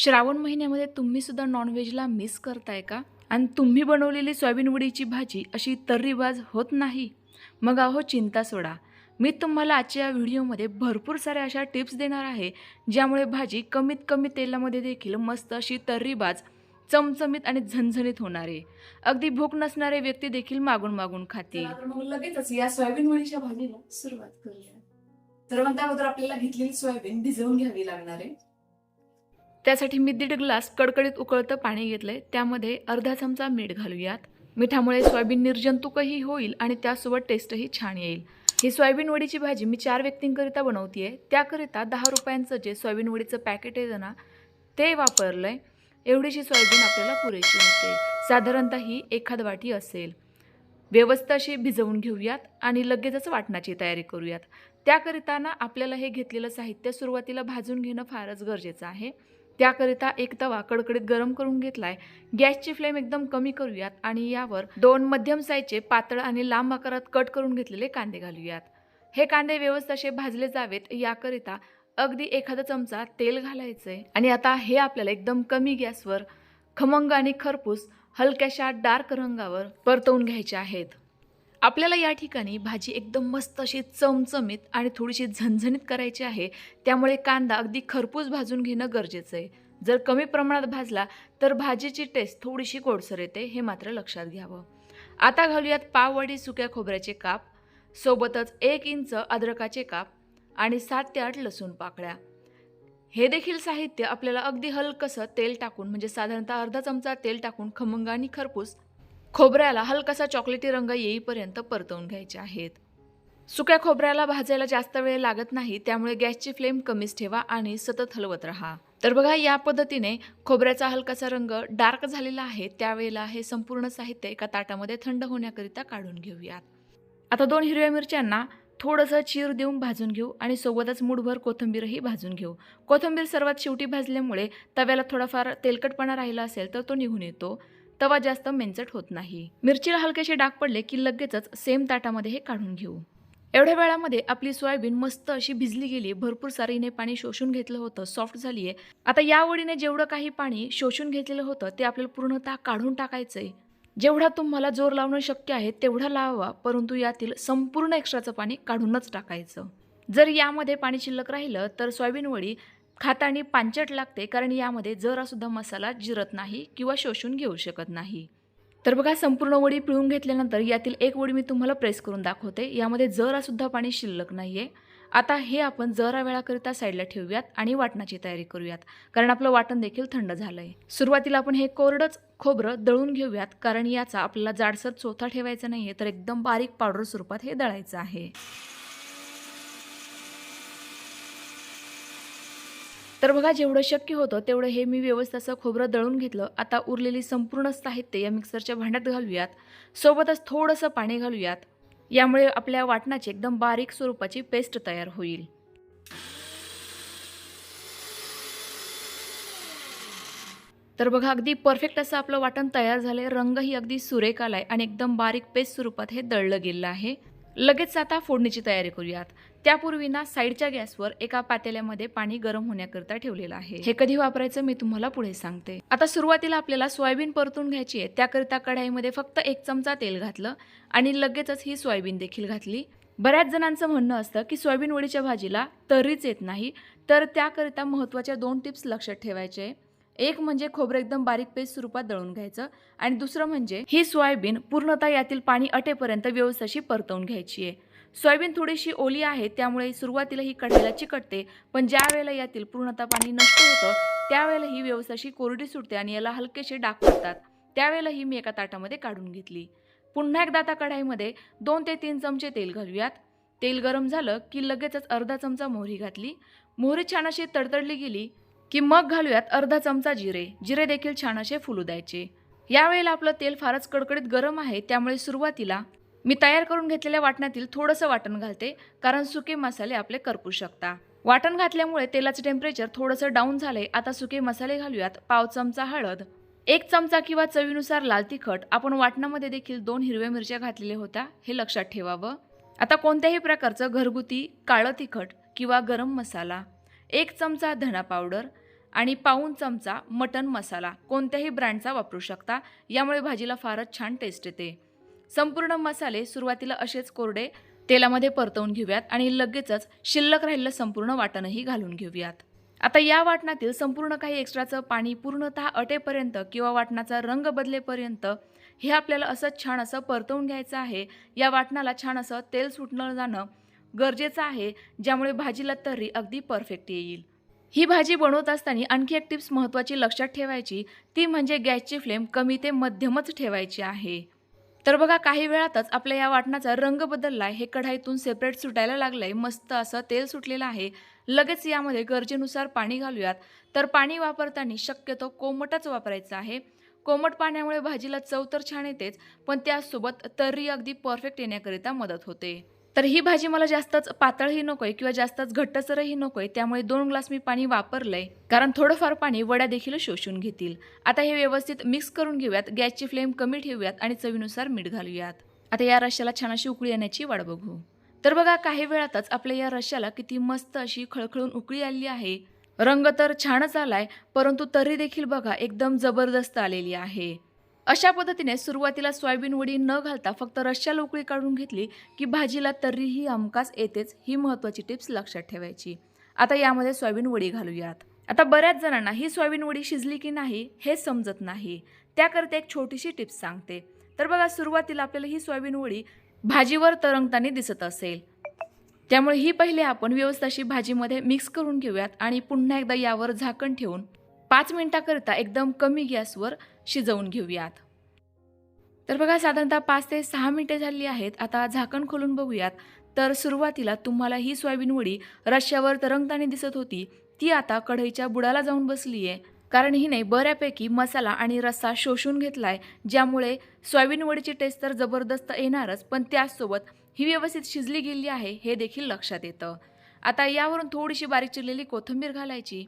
श्रावण महिन्यामध्ये तुम्हीसुद्धा नॉनव्हेजला मिस करताय का? आणि तुम्ही बनवलेली सोयाबीन वडीची भाजी अशी तर्रीबाज होत नाही? मग अहो चिंता सोडा. मी तुम्हाला आजच्या या व्हिडिओमध्ये भरपूर साऱ्या अशा टिप्स देणार आहे ज्यामुळे भाजी कमीत कमी तेलामध्ये देखील मस्त अशी तर्रीबाज चमचमीत आणि झणझणीत होणार आहे. अगदी भूक नसणारे व्यक्ती देखील मागून मागून खातील. मग लगेचच या सोयाबीन वडीच्या भाजीला सुरुवात करूया. तर म्हणता अगोदर आपल्याला घेतलेली सोयाबीन भिजवून घ्यावी लागणार आहे. त्यासाठी मी दीड ग्लास कडकडीत उकळतं पाणी घेतलं आहे त्यामध्ये अर्धा चमचा मीठ घालूयात. मिठामुळे सोयाबीन निर्जंतुकही होईल आणि त्यासोबत टेस्टही छान येईल. ही सोयाबीन वडीची भाजी मी चार व्यक्तींकरिता बनवतीये. त्याकरिता दहा रुपयांचं जे सोयाबीन वडीचं पॅकेट येतं ना ते वापरलं आहे एवढीशी सोयाबीन आपल्याला पुरेशी होते साधारणतः ही एखाद वाटी असेल. व्यवस्था अशी भिजवून घेऊयात आणि लगेचच वाटणाची तयारी करूयात. त्याकरिता ना आपल्याला हे घेतलेलं साहित्य सुरुवातीला भाजून घेणं फारच गरजेचं आहे. त्याकरिता एक तवा कडकडीत गरम करून घेतलाय. गॅसची फ्लेम एकदम कमी करूयात आणि यावर दोन मध्यम साईजचे पातळ आणि लांब आकारात कट करून घेतलेले कांदे घालूयात. हे कांदे व्यवस्थित असे भाजले जावेत याकरिता अगदी एखादा चमचा तेल घालायचंय. आणि आता हे आपल्याला एकदम कमी गॅसवर खमंग आणि खरपूस हलक्याशा डार्क रंगावर परतवून घ्यायचे आहेत. आपल्याला या ठिकाणी भाजी एकदम मस्त अशी चमचमीत आणि थोडीशी झणझणीत करायची आहे. त्यामुळे कांदा अगदी खरपूस भाजून घेणं गरजेचं आहे. जर कमी प्रमाणात भाजला तर भाजीची टेस्ट थोडीशी गोडसर येते हे मात्र लक्षात घ्यावं. आता घालूयात पाववाडी सुक्या खोबऱ्याचे काप सोबतच एक इंच अद्रकाचे काप आणि सात ते आठ लसूण पाकळ्या. हे देखील साहित्य आपल्याला अगदी हलकसं तेल टाकून म्हणजे साधारणतः अर्धा चमचा तेल टाकून खमंग आणि खरपूस खोबऱ्याला हलकासा चॉकलेटी रंग येईपर्यंत परतवून घ्यायचे आहेत. सुक्या खोबऱ्याला भाजायला जास्त वेळ लागत नाही त्यामुळे गॅसची फ्लेम कमीच ठेवा आणि सतत हलवत राहा. तर बघा या पद्धतीने खोबऱ्याचा हलकासा रंग डार्क झालेला आहे त्यावेळेला हे संपूर्ण साहित्य एका ताटामध्ये थंड होण्याकरिता काढून घेऊयात. आता दोन हिरव्या मिरच्यांना थोडंसं चीर देऊन भाजून घेऊ आणि सोबतच मूठभर कोथिंबीरही भाजून घेऊ. कोथिंबीर सर्वात शेवटी भाजल्यामुळे तव्याला थोडाफार तेलकटपणा राहिला असेल तर तो निघून येतो. तवा जास्त मेंचट होत नाही. मिरचीला हलकेसे डाग पडले की लगेचच सेम ताटामध्ये हे काढून घेऊ. एवढ्या वेळामध्ये आपली सोयाबीन मस्त अशी भिजली गेली भरपूर सारीने पाणी शोषून घेतलं होतं सॉफ्ट झाली आहे आता या वडीने जेवढं काही पाणी शोषून घेतलेलं होतं ते आपल्याला पूर्णतः काढून टाकायचं आहे जेवढा तुम्हाला जोर लावणं शक्य आहे तेवढा लावा परंतु यातील संपूर्ण एक्स्ट्राचं पाणी काढूनच टाकायचं. जर यामध्ये पाणी शिल्लक राहिलं तर सोयाबीन वडी खातानी पांचट लागते कारण यामध्ये जरासुद्धा मसाला जिरत नाही किंवा शोषून घेऊ शकत नाही. तर बघा संपूर्ण वडी पिळून घेतल्यानंतर यातील एक वडी मी तुम्हाला प्रेस करून दाखवते. यामध्ये जरासुद्धा पाणी शिल्लक नाही आहे आता हे आपण जरा वेळाकरिता साईडला ठेवूयात आणि वाटणाची तयारी करूयात कारण आपलं वाटण देखील थंड झालं आहे सुरुवातीला आपण हे कोरडंच खोबरं दळून घेऊयात कारण याचा आपल्याला जाडसर चोथा ठेवायचा नाही आहे तर एकदम बारीक पावडर स्वरूपात हे दळायचं आहे. तर बघा जेवढं शक्य होतं तेवढं हे मी व्यवस्थित असं खोबरं दळून घेतलं. आता उरलेली संपूर्ण साहित्य या मिक्सरच्या भांड्यात घालूयात. सोबतच थोडंसं पाणी घालूयात. यामुळे आपल्या वाटणाची एकदम बारीक स्वरूपाची पेस्ट तयार होईल. तर बघा अगदी परफेक्ट असं आपलं वाटण तयार झालंय. रंगही अगदी सुरेख आलाय आणि एकदम बारीक पेस्ट स्वरूपात हे दळलं गेलं आहे. लगेच आता फोडणीची तयारी करूयात. त्यापूर्वी ना साईडच्या गॅसवर एका पातेल्यामध्ये पाणी गरम होण्याकरता ठेवलेलं आहे. हे कधी वापरायचं मी तुम्हाला पुढे सांगते. आता सुरुवातीला आपल्याला सोयाबीन परतून घ्यायची आहे. त्याकरिता कढाईमध्ये फक्त एक चमचा तेल घातलं आणि लगेचच ही सोयाबीन देखील घातली. बऱ्याच जणांचं म्हणणं असतं की सोयाबीन वडीच्या भाजीला तरीच येत नाही. तर त्याकरिता महत्त्वाच्या दोन टिप्स लक्षात ठेवायचे. एक म्हणजे खोबरं एकदम बारीक पेस्ट स्वरूपात दळून घ्यायचं आणि दुसरं म्हणजे ही सोयाबीन पूर्णतः यातील पाणी अटेपर्यंत व्यवस्थाशी परतवून घ्यायची आहे. सोयाबीन थोडीशी ओली आहे त्यामुळे सुरुवातीला ही कढईला चिकटते पण ज्या वेळेला यातील पूर्णतः पाणी नष्ट होतं त्यावेळेला ही व्यवस्थाशी कोरडी सुटते आणि याला हलकेसे डाग पडतात. त्यावेळेला ही मी एका ताटामध्ये काढून घेतली. पुन्हा एकदा आता कढाईमध्ये दोन ते तीन चमचे तेल घालूयात. तेल गरम झालं की लगेचच अर्धा चमचा मोहरी घातली. मोहरी छान अशी तडतडली गेली की मग घालूयात अर्धा चमचा जिरे. जिरे देखील छान असे फुलू द्यायचे. यावेळेला आपलं तेल फारच कडकडीत गरम आहे त्यामुळे सुरुवातीला मी तयार करून घेतलेल्या वाटणातील थोडंसं वाटण घालते कारण सुके मसाले आपले करपू शकता. वाटण घातल्यामुळे तेलाचं टेम्परेचर थोडंसं डाऊन झाले आता सुके मसाले घालूयात पाव चमचा हळद एक चमचा किंवा चवीनुसार लाल तिखट आपण वाटणामध्ये देखील दोन हिरव्या मिरच्या घातलेल्या होत्या हे लक्षात ठेवावं. आता कोणत्याही प्रकारचं घरगुती काळं तिखट किंवा गरम मसाला. एक चमचा धना पावडर आणि पाऊण चमचा मटन मसाला. कोणत्याही ब्रँडचा वापरू शकता. यामुळे भाजीला फारच छान टेस्ट येते. संपूर्ण मसाले सुरुवातीला असेच कोरडे तेलामध्ये परतवून घेऊयात आणि लगेचच शिल्लक राहिलेलं संपूर्ण वाटणही घालून घेऊयात. आता या वाटणातील संपूर्ण काही एक्स्ट्राचं पाणी पूर्णतः अटेपर्यंत किंवा वाटणाचा रंग बदलेपर्यंत हे आपल्याला असं छान असं परतवून घ्यायचं आहे. या वाटणाला छान असं तेल सुटणं जाणं गरजेचं आहे ज्यामुळे भाजीला तर्री अगदी परफेक्ट येईल. ही भाजी बनवत असताना आणखी एक टिप्स महत्त्वाची लक्षात ठेवायची ती म्हणजे गॅसची फ्लेम कमी ते मध्यमच ठेवायची आहे. तर बघा काही वेळातच आपल्या या वाटणाचा रंग बदललाय हे कढाईतून सेपरेट सुटायला लागलंय मस्त असं तेल सुटलेलं आहे. लगेच यामध्ये गरजेनुसार पाणी घालूयात. तर पाणी वापरताना शक्यतो कोमटच वापरायचं आहे. कोमट पाण्यामुळे भाजीला चव तर छान येतेच पण त्यासोबत तर्री अगदी परफेक्ट येण्याकरिता मदत होते. तर ही भाजी मला जास्तच पातळही नको आहे किंवा जास्तच घट्टसरही नको आहे त्यामुळे दोन ग्लास मी पाणी वापरलंय. कारण थोडंफार पाणी वड्या देखील शोषून घेतील. आता हे व्यवस्थित मिक्स करून घेऊयात गॅसची फ्लेम कमी ठेवूयात आणि चवीनुसार मीठ घालूयात. आता या रश्याला छान अशी उकळी येण्याची वाट बघू. तर बघा काही वेळातच आपल्या या रश्याला किती मस्त अशी खळखळून उकळी आली आहे. रंग तर छानच आलाय परंतु तरी देखील बघा एकदम जबरदस्त आलेली आहे. अशा पद्धतीने सुरुवातीला सोयाबीन वडी न घालता फक्त रश्या लोकळी काढून घेतली की भाजीला तर्रीही हमखास येतेच ही महत्त्वाची टिप्स लक्षात ठेवायची. आता यामध्ये सोयाबीन वडी घालूयात. आता बऱ्याच जणांना ही सोयाबीन वडी शिजली की नाही हे समजत नाही. त्याकरता एक छोटीशी टिप्स सांगते. तर बघा सुरुवातीला आपल्याला ही सोयाबीन वडी भाजीवर तरंगताना दिसत असेल. त्यामुळे ही पहिले आपण व्यवस्थाशी भाजीमध्ये मिक्स करून घेऊयात आणि पुन्हा एकदा यावर झाकण ठेवून पाच मिनिटाकरिता एकदम कमी गॅसवर शिजवून घेऊयात. तर बघा साधारणतः पाच ते सहा मिनिटे झाली आहेत. आता झाकण खोलून बघूयात. तर सुरुवातीला तुम्हाला ही सोयाबीन वडी रश्यावर तरंगताना दिसत होती. ती आता कढईच्या बुडाला जाऊन बसली आहे कारण हिने बऱ्यापैकी मसाला आणि रस्सा शोषून घेतलाय ज्यामुळे सोयाबीन वडीची टेस्ट तर जबरदस्त येणारच पण त्याचसोबत ही व्यवस्थित शिजली गेली आहे हे देखील लक्षात येतं. आता यावरून थोडीशी बारीक चिरलेली कोथिंबीर घालायची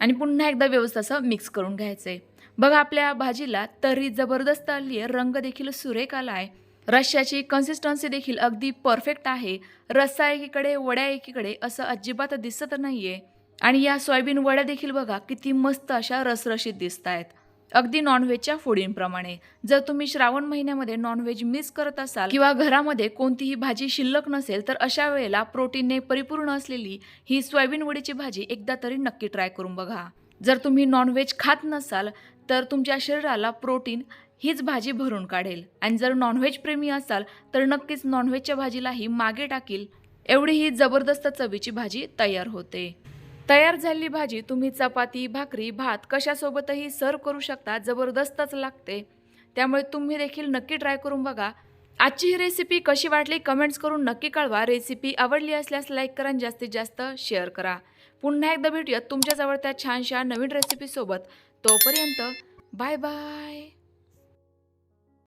आणि पुन्हा एकदा व्यवस्थित असं मिक्स करून घ्यायचं आहे बघा आपल्या भाजीला तरी जबरदस्त आली आहे रंग देखील सुरेख आला आहे रश्श्याची कन्सिस्टन्सी देखील अगदी परफेक्ट आहे. रस्सा एकीकडे वड्या एकीकडे असं अजिबात दिसत नाही आहे आणि या सोयाबीन वड्या देखील बघा किती मस्त अशा रसरशीत दिसत आहेत अगदी नॉनव्हेजच्या फोडींप्रमाणे. जर तुम्ही श्रावण महिन्यामध्ये नॉनव्हेज मिस करत असाल किंवा घरामध्ये कोणतीही भाजी शिल्लक नसेल तर अशा वेळेला प्रोटीनने परिपूर्ण असलेली ही सोयाबीन वडीची भाजी एकदा तरी नक्की ट्राय करून बघा. जर तुम्ही नॉनव्हेज खात नसाल तर तुमच्या शरीराला प्रोटीन हीच भाजी भरून काढेल. आणि जर नॉनव्हेज प्रेमी असाल तर नक्कीच नॉनव्हेजच्या भाजीलाही मागे टाकील. एवढी ही जबरदस्त चवीची भाजी तयार होते. तयार झालेली भाजी तुम्ही चपाती भाकरी भात कशासोबतही सर्व करू शकता जबरदस्तच लागते. त्यामुळे तुम्ही देखील नक्की ट्राय करून बघा. आजची ही रेसिपी कशी वाटली कमेंट्स करून नक्की कळवा. रेसिपी आवडली असल्यास लाईक करा आणि जास्तीत जास्त शेअर करा. पुन्हा एकदा भेटूयात तुमच्याजवळ त्या छानशा नवीन रेसिपीसोबत तोपर्यंत बाय बाय.